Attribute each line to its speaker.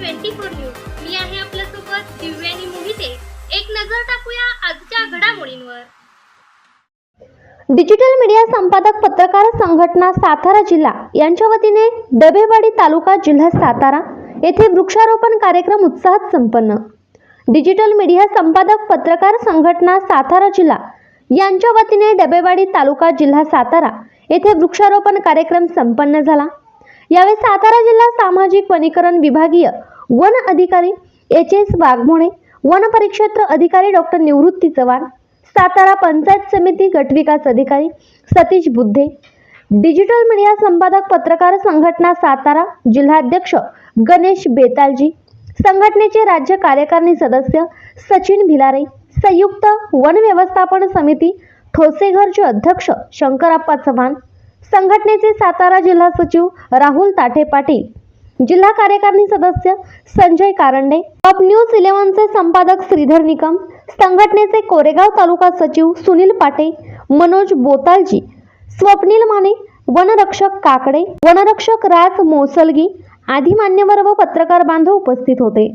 Speaker 1: Twenty four news. मी आहे आपल्यासोबत दिव्यानी मोहिते. एक नजर टाकूया आजच्या घडामोडींवर.
Speaker 2: डिजिटल मीडिया संपादक पत्रकार संघटना सातारा जिल्हा यांच्या वतीने डबेवाडी तालुका जिल्हा सातारा येथे वृक्षारोपण कार्यक्रम उत्साहात संपन्न. डिजिटल मीडिया संपादक पत्रकार संघटना सातारा जिल्हा यांच्या वतीने डबेवाडी तालुका जिल्हा सातारा येथे वृक्षारोपण कार्यक्रम संपन्न झाला. यावेळी सातारा जिल्हा सामाजिक वनीकरण विभागीय वन अधिकारी एच एस वाघमोडे वन परिक्षेत्र अधिकारी डॉक्टर निवृत्ती चव्हाण सातारा पंचायत समिती गटविकास अधिकारी सतीश बुद्धे डिजिटल मीडिया संपादक पत्रकार संघटना सातारा जिल्हाध्यक्ष गणेश बेतालजी संघटनेचे राज्य कार्यकारिणी सदस्य सचिन भिलारे संयुक्त वन व्यवस्थापन समिती ठोसेघरचे अध्यक्ष शंकरप्पा चव्हाण संघटनेचे सातारा जिल्हा सचिव राहुल ताठे पाटील जिल्हा कार्यकारिणी सदस्य संजय कारंडे टॉप न्यूज इलेव्हनचे संपादक श्रीधर निकम संघटनेचे कोरेगाव तालुका सचिव सुनील पाटे मनोज बोतालजी स्वप्नील माने वनरक्षक काकडे वनरक्षक राज मोसलगी आदी मान्यवर व पत्रकार बांधव उपस्थित होते.